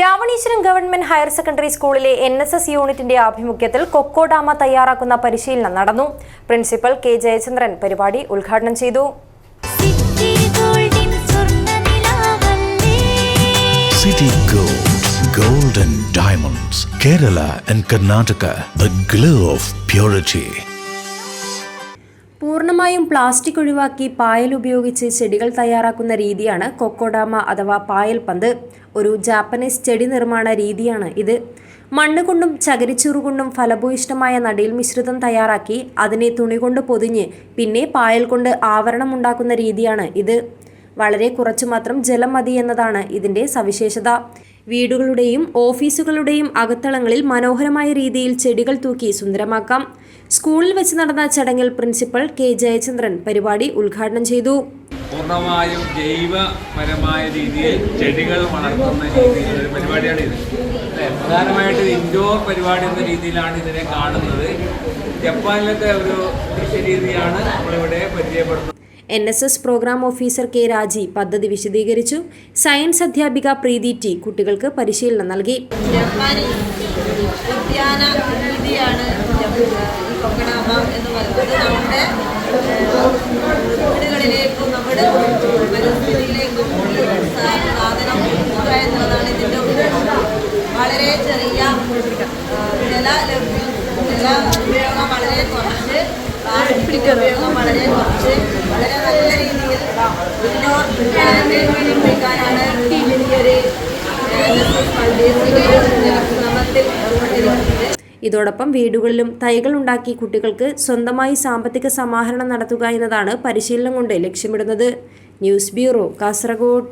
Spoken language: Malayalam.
രാവണീശ്വരം ഗവൺമെന്റ് ഹയർ സെക്കൻഡറി സ്കൂളിലെ എൻ എസ് എസ് യൂണിറ്റിന്റെ ആഭിമുഖ്യത്തിൽ കൊക്കോഡാമ തയ്യാറാക്കുന്ന പരിശീലനം നടന്നു. പ്രിൻസിപ്പൽ കെ ജയചന്ദ്രൻ പരിപാടി ഉദ്ഘാടനം ചെയ്തു. സിറ്റി ഗോൾഡിൻ സ്വർണനിലാവല്ലേ City Gold, Gold and Diamonds, Kerala and Karnataka, the glow of purity. പൂർണമായും പ്ലാസ്റ്റിക് ഒഴിവാക്കി പായൽ ഉപയോഗിച്ച് ചെടികൾ തയ്യാറാക്കുന്ന രീതിയാണ് കൊക്കോഡാമ അഥവാ പായൽ പന്ത്. ഒരു ജാപ്പനീസ് ചെടി നിർമ്മാണ രീതിയാണ് ഇത്. മണ്ണ് കൊണ്ടും ചകിരിച്ചൂറ് കൊണ്ടും ഫലഭൂയിഷ്ടമായ നടീൽ മിശ്രിതം തയ്യാറാക്കി അതിനെ തുണി കൊണ്ട് പൊതിഞ്ഞ് പിന്നെ പായൽ കൊണ്ട് ആവരണം ഉണ്ടാക്കുന്ന രീതിയാണ് ഇത്. വളരെ കുറച്ചു മാത്രം ജലം മതി എന്നതാണ് ഇതിന്റെ സവിശേഷത. വീടുകളുടെയും ഓഫീസുകളുടെയും അകത്തളങ്ങളിൽ മനോഹരമായ രീതിയിൽ ചെടികൾ തൂക്കി സുന്ദരമാക്കാം. സ്കൂളിൽ വെച്ച് നടന്ന ചടങ്ങിൽ പ്രിൻസിപ്പൽ കെ ജയചന്ദ്രൻ പരിപാടി ഉദ്ഘാടനം ചെയ്തു. പൂർണമായും ജൈവപരമായ രീതിയിൽ ചെടികൾ വളർത്തുന്ന രീതിയിലുള്ള പരിപാടിയാണ് ഇത്. പ്രധാനമായിട്ട് ഇൻഡോർ പരിപാടി എന്ന രീതിയിലാണ് ഇതിനെ കാണുന്നത്. ജപ്പാനിലത്തെ ഒരു കൃഷി രീതിയാണ് നമ്മളിവിടെ പരിചയപ്പെടുന്നത്. N S S program officer K Raji പദ്ധതി വിശദീകരിച്ചു. സയൻസ് അധ്യാപിക പ്രീതി ടി കുട്ടികൾക്ക് പരിശീലനം നൽകി. ഉദ്യാന രീതിയാണ് എന്ന് പറയുന്നത്. നമ്മുടെ വീടുകളിലേക്കും നമ്മുടെ പരിസ്ഥിതിയിലേക്കും ഈ സാ- സാധനം എത്തിക്കുക എന്നുള്ളതാണ് ഇതിന്റെ ഉദ്ദേശം വളരെ ചെറിയ ജല ലഭ്യ ജല ഉപയോഗം വളരെ കുറച്ച് പ്ലാസ്റ്റിക് ഉപയോഗം വളരെ കുറച്ച് വളരെ നല്ല ഇതോടൊപ്പം വീടുകളിലും തൈകൾ ഉണ്ടാക്കി കുട്ടികൾക്ക് സ്വന്തമായി സാമ്പത്തിക സമാഹരണം നടത്തുക എന്നതാണ് പരിശീലനം കൊണ്ട് ലക്ഷ്യമിടുന്നത്. News bureau Kasaragod.